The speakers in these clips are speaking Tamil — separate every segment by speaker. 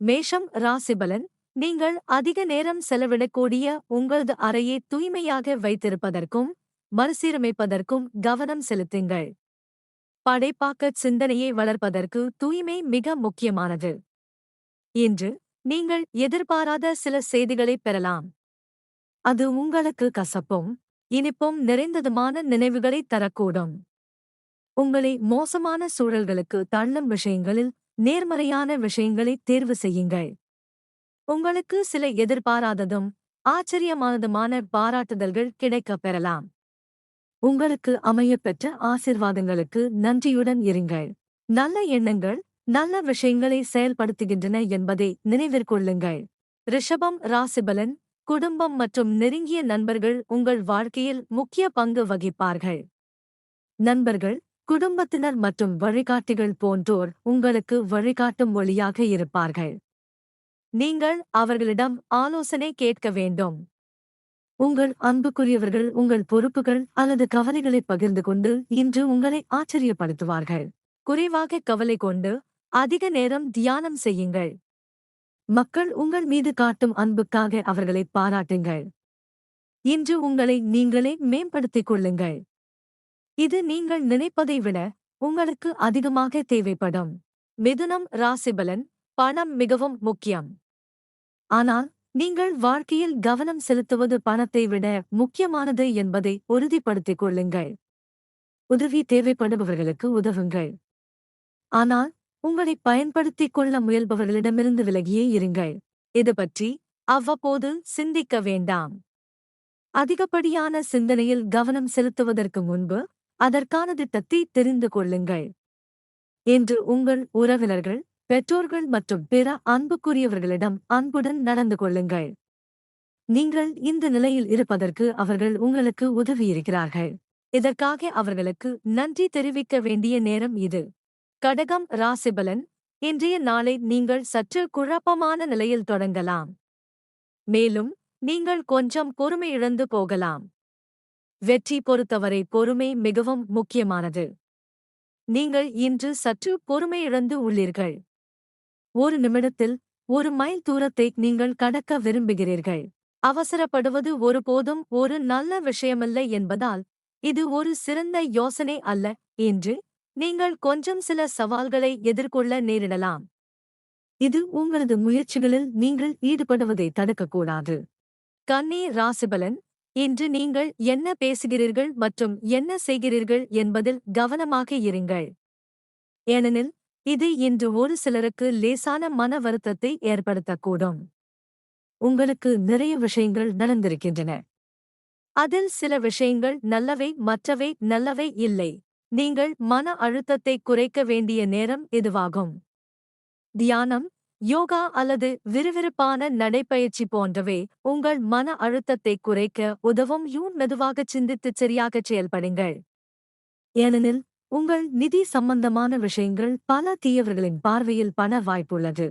Speaker 1: மேஷம் ராசிபலன் நீங்கள் அதிக நேரம் செலவிடக்கூடிய உங்களது அறையை தூய்மையாக வைத்திருப்பதற்கும் மறுசீரமைப்பதற்கும் கவனம் செலுத்துங்கள். படைப்பாக்கச் சிந்தனையை வளர்ப்பதற்கு தூய்மை மிக முக்கியமானது. இன்று நீங்கள் எதிர்பாராத சில செய்திகளைப் பெறலாம். அது உங்களுக்கு கசப்பும் இனிப்பும் நிறைந்ததுமான நினைவுகளைத் தரக்கூடும். உங்களை மோசமான சூழல்களுக்கு தள்ளும் விஷயங்களில் நேர்மறையான விஷயங்களை தேர்வு செய்யுங்கள். உங்களுக்கு சில எதிர்பாராததும் ஆச்சரியமானதுமான பாராட்டுதல்கள் கிடைக்கப் பெறலாம். உங்களுக்கு அமையப்பெற்ற ஆசிர்வாதங்களுக்கு நன்றியுடன் இருங்கள். நல்ல எண்ணங்கள் நல்ல விஷயங்களை செயல்படுத்துகின்றன என்பதை நினைவிற்கொள்ளுங்கள் ரிஷபம் ராசிபலன் குடும்பம் மற்றும் நெருங்கிய நண்பர்கள் உங்கள் வாழ்க்கையில் முக்கிய பங்கு வகிப்பார்கள். நண்பர்கள் குடும்பத்தினர் மற்றும் வழிகாட்டிகள் போன்றோர் உங்களுக்கு வழிகாட்டும் ஒளியாக இருப்பார்கள். நீங்கள் அவர்களிடம் ஆலோசனை கேட்க வேண்டும். உங்கள் அன்புக்குரியவர்கள் உங்கள் பொறுப்புகள் அல்லது கவலைகளை பகிர்ந்து கொண்டு இன்று உங்களை ஆச்சரியப்படுத்துவார்கள். குறைவாக கவலை கொண்டு அதிக நேரம் தியானம் செய்யுங்கள். மக்கள் உங்கள் மீது காட்டும் அன்புக்காக அவர்களை பாராட்டுங்கள். இன்று உங்களை நீங்களே மேம்படுத்திக் கொள்ளுங்கள். இது நீங்கள் நினைப்பதை விட உங்களுக்கு அதிகமாக தேவைப்படும். மிதுனம் ராசிபலன் பணம் மிகவும் முக்கியம். ஆனால் நீங்கள் வாழ்க்கையில் கவனம் செலுத்துவது பணத்தை விட முக்கியமானது என்பதை உறுதிப்படுத்திக் கொள்ளுங்கள். உதவி தேவைப்படுபவர்களுக்கு உதவுங்கள். ஆனால் உங்களை பயன்படுத்திக் கொள்ள முயல்பவர்களிடமிருந்து விலகியே இருங்கள். இது பற்றி அவ்வப்போது சிந்திக்க வேண்டாம். அதிகப்படியான சிந்தனையில் கவனம் செலுத்துவதற்கு முன்பு அதற்கான திட்டத்தை தெரிந்து கொள்ளுங்கள். என்று உங்கள் உறவினர்கள் பெற்றோர்கள் மற்றும் பிற அன்புக்குரியவர்களிடம் அன்புடன் நடந்து கொள்ளுங்கள். நீங்கள் இந்த நிலையில் இருப்பதற்கு அவர்கள் உங்களுக்கு உதவியிருக்கிறார்கள் இதற்காக அவர்களுக்கு நன்றி தெரிவிக்க வேண்டிய நேரம் இது. கடகம் ராசிபலன் இன்றைய நாளை நீங்கள் சற்று குழப்பமான நிலையில் தொடங்கலாம். மேலும் நீங்கள் கொஞ்சம் பொறுமை இழந்து போகலாம். வெற்றி பொறுத்தவரை பொறுமை மிகவும் முக்கியமானது. நீங்கள் இன்று சற்று பொறுமை இழந்து உள்ளீர்கள். ஒரு நிமிடத்தில் ஒரு மைல் தூரத்தை நீங்கள் கடக்க விரும்புகிறீர்கள். அவசரப்படுவது ஒருபோதும் ஒரு நல்ல விஷயமல்ல என்பதால் இது ஒரு சிறந்த யோசனை அல்ல என்று நீங்கள் கொஞ்சம் சில சவால்களை எதிர்கொள்ள நேரிடலாம். இது உங்களது முயற்சிகளில் நீங்கள் ஈடுபடுவதை தடுக்கக்கூடாது. கன்னி ராசிபலன் இன்று நீங்கள் என்ன பேசுகிறீர்கள் மற்றும் என்ன செய்கிறீர்கள் என்பதில் கவனமாக இருங்கள். ஏனெனில் இது இன்று ஒரு சிலருக்கு லேசான மன வருத்தத்தை ஏற்படுத்தக்கூடும். உங்களுக்கு நிறைய விஷயங்கள் நடந்திருக்கின்றன. அதில் சில விஷயங்கள் நல்லவை மற்றவை நல்லவை இல்லை. நீங்கள் மன அழுத்தத்தை குறைக்க வேண்டிய நேரம் இதுவாகும். தியானம் யோகா அல்லது விறுவிறுப்பான நடைப்பயிற்சி போன்றவை உங்கள் மன அழுத்தத்தை குறைக்க உதவும். யூன் மெதுவாகச் சிந்தித்துச் சரியாகச் செயல்படுங்கள். ஏனெனில் உங்கள் நிதி சம்பந்தமான விஷயங்கள் பல தீயவர்களின் பார்வையில் பண வாய்ப்புள்ளது.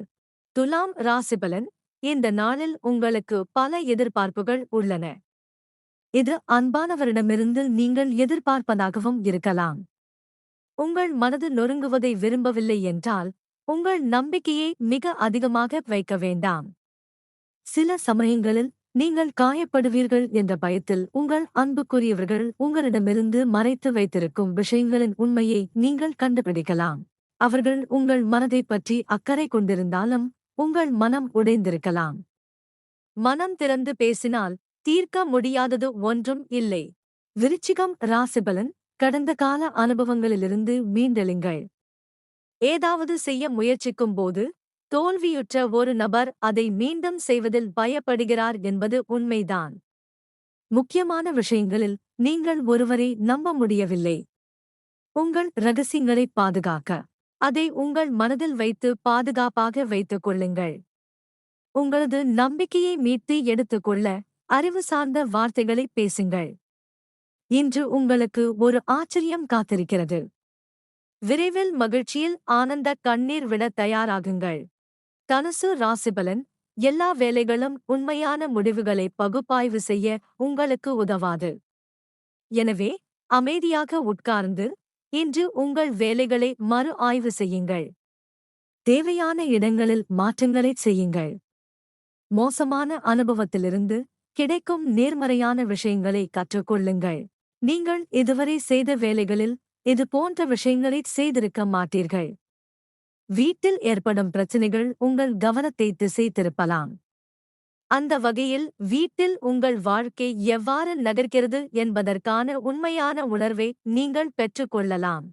Speaker 1: துலாம் ராசிபலன் இந்த நாளில் உங்களுக்கு பல எதிர்பார்ப்புகள் உள்ளன. இது அன்பானவரிடமிருந்து நீங்கள் எதிர்பார்ப்பதாகவும் இருக்கலாம். உங்கள் மனது நொறுங்குவதை விரும்பவில்லை என்றால் உங்கள் நம்பிக்கையை மிக அதிகமாக வைக்க வேண்டாம். சில சமயங்களில் நீங்கள் காயப்படுவீர்கள் என்ற பயத்தில் உங்கள் அன்புக்குரியவர்கள் உங்களிடமிருந்து மறைத்து வைத்திருக்கும் விஷயங்களின் உண்மையை நீங்கள் கண்டுபிடிக்கலாம். அவர்கள் உங்கள் மனதைப் பற்றி அக்கறை கொண்டிருந்தாலும் உங்கள் மனம் உடைந்திருக்கலாம். மனம் திறந்து பேசினால் தீர்க்க முடியாதது ஒன்றும் இல்லை. விருச்சிகம் ராசிபலன் கடந்த கால அனுபவங்களிலிருந்து மீண்டெழுங்கள். ஏதாவது செய்ய முயற்சிக்கும் போது தோல்வியுற்ற ஒரு நபர் அதை மீண்டும் செய்வதில் பயப்படுகிறார் என்பது உண்மைதான். முக்கியமான விஷயங்களில் நீங்கள் ஒருவரை நம்ப முடியவில்லை. உங்கள் ரகசியங்களை பாதுகாக்க அதை உங்கள் மனதில் வைத்து பாதுகாப்பாக வைத்துக் கொள்ளுங்கள். உங்களது நம்பிக்கையை மீட்டு எடுத்துக்கொள்ள அறிவு சார்ந்த வார்த்தைகளை பேசுங்கள். இன்று உங்களுக்கு ஒரு ஆச்சரியம் காத்திருக்கிறது. விரைவில் மகிழ்ச்சியில் ஆனந்த கண்ணீர் விட தயாராகுங்கள். தனுசு ராசிபலன் எல்லா வேலைகளும் உண்மையான முடிவுகளை பகுப்பாய்வு செய்ய உங்களுக்கு உதவாது. எனவே அமைதியாக உட்கார்ந்து இன்று உங்கள் வேலைகளை மறு ஆய்வு செய்யுங்கள். தேவையான இடங்களில் மாற்றங்களைச் செய்யுங்கள். மோசமான அனுபவத்திலிருந்து கிடைக்கும் நேர்மறையான விஷயங்களை கற்றுக்கொள்ளுங்கள். நீங்கள் இதுவரை செய்த வேலைகளில் இது போன்ற விஷயங்களைச் செய்திருக்க மாட்டீர்கள். வீட்டில் ஏற்படும் பிரச்சினைகள் உங்கள் கவனத்தை திசை திருப்பலாம் அந்த வகையில் வீட்டில் உங்கள் வாழ்க்கை எவ்வாறு நகர்கிறது என்பதற்கான உண்மையான உணர்வை நீங்கள் பெற்றுக்கொள்ளலாம்.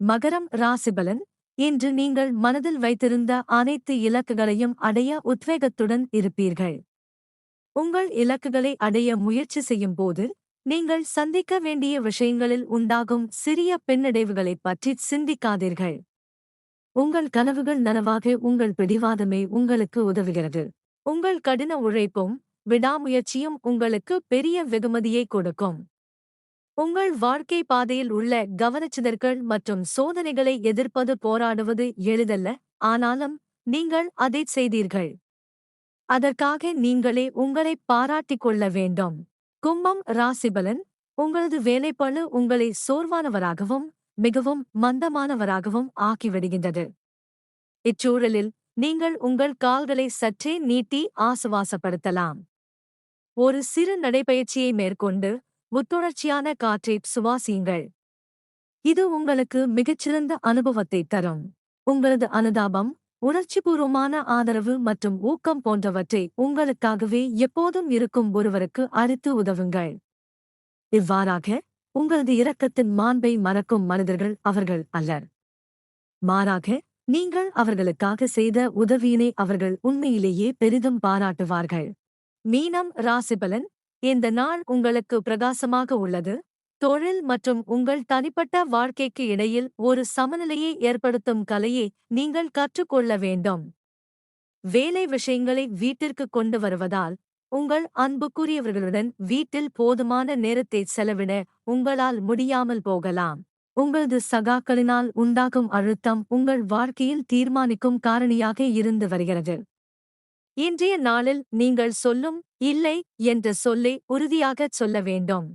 Speaker 1: மகரம் ராசிபலன் இன்று நீங்கள் மனதில் வைத்திருந்த அனைத்து இலக்குகளையும் அடைய உத்வேகத்துடன் இருப்பீர்கள். உங்கள் இலக்குகளை அடைய முயற்சி செய்யும் போது நீங்கள் சந்திக்க வேண்டிய விஷயங்களில் உண்டாகும் சிறிய பின்னடைவுகளைப் பற்றி சிந்திக்காதீர்கள். உங்கள் கனவுகள் நனவாக உங்கள் பிடிவாதமே உங்களுக்கு உதவுகிறது. உங்கள் கடின உழைப்பும் விடாமுயற்சியும் உங்களுக்கு பெரிய வெகுமதியை கொடுக்கும். உங்கள் வாழ்க்கை பாதையில் உள்ள கவனச்சிதற்கள் மற்றும் சோதனைகளை எதிர்ப்பது போராடுவது எளிதல்ல ஆனாலும் நீங்கள் அதைச் செய்தீர்கள். அதற்காக நீங்களே உங்களை பாராட்டிக் கொள்ள வேண்டும். கும்பம் ராசிபலன் உங்களது வேலைப்பழு உங்களை சோர்வானவராகவும் மிகவும் மந்தமானவராகவும் ஆக்கிவிடுகின்றது. இச்சூழலில் நீங்கள் உங்கள் கால்களை சற்றே நீட்டி ஆசுவாசப்படுத்தலாம். ஒரு சிறு நடைபயிற்சியை மேற்கொண்டு புத்துணர்ச்சியான காற்றை சுவாசியுங்கள். இது உங்களுக்கு மிகச்சிறந்த அனுபவத்தை தரும். உங்களது அனுதாபம் உணர்ச்சிபூர்வமான ஆதரவு மற்றும் ஊக்கம் போன்றவற்றை உங்களுக்காகவே எப்போதும் இருக்கும் ஒருவருக்கு அளித்து உதவுங்கள். இவ்வாறாக உங்களது இரக்கத்தின் மாண்பை மறக்கும் மனிதர்கள் அவர்கள் அல்லர். மாறாக நீங்கள் அவர்களுக்காக செய்த உதவியினை அவர்கள் உண்மையிலேயே பெரிதும் பாராட்டுவார்கள். மீனம் ராசிபலன் இந்த நாள் உங்களுக்கு பிரகாசமாக உள்ளது. தொழில் மற்றும் உங்கள் தனிப்பட்ட வாழ்க்கைக்கு இடையில் ஒரு சமநிலையை ஏற்படுத்தும் கலையை நீங்கள் கற்றுக்கொள்ள வேண்டும். வேலை விஷயங்களை வீட்டிற்கு கொண்டு வருவதால் உங்கள் அன்புக்குரியவர்களுடன் வீட்டில் போதுமான நேரத்தை செலவிட உங்களால் முடியாமல் போகலாம். உங்களது சகாக்களினால் உண்டாகும் அழுத்தம் உங்கள் வாழ்க்கையில் தீர்மானிக்கும் காரணியாக இருந்து வருகிறது. இன்றைய நாளில் நீங்கள் சொல்லும் இல்லை என்ற சொல்லை உறுதியாகச் சொல்ல வேண்டும்.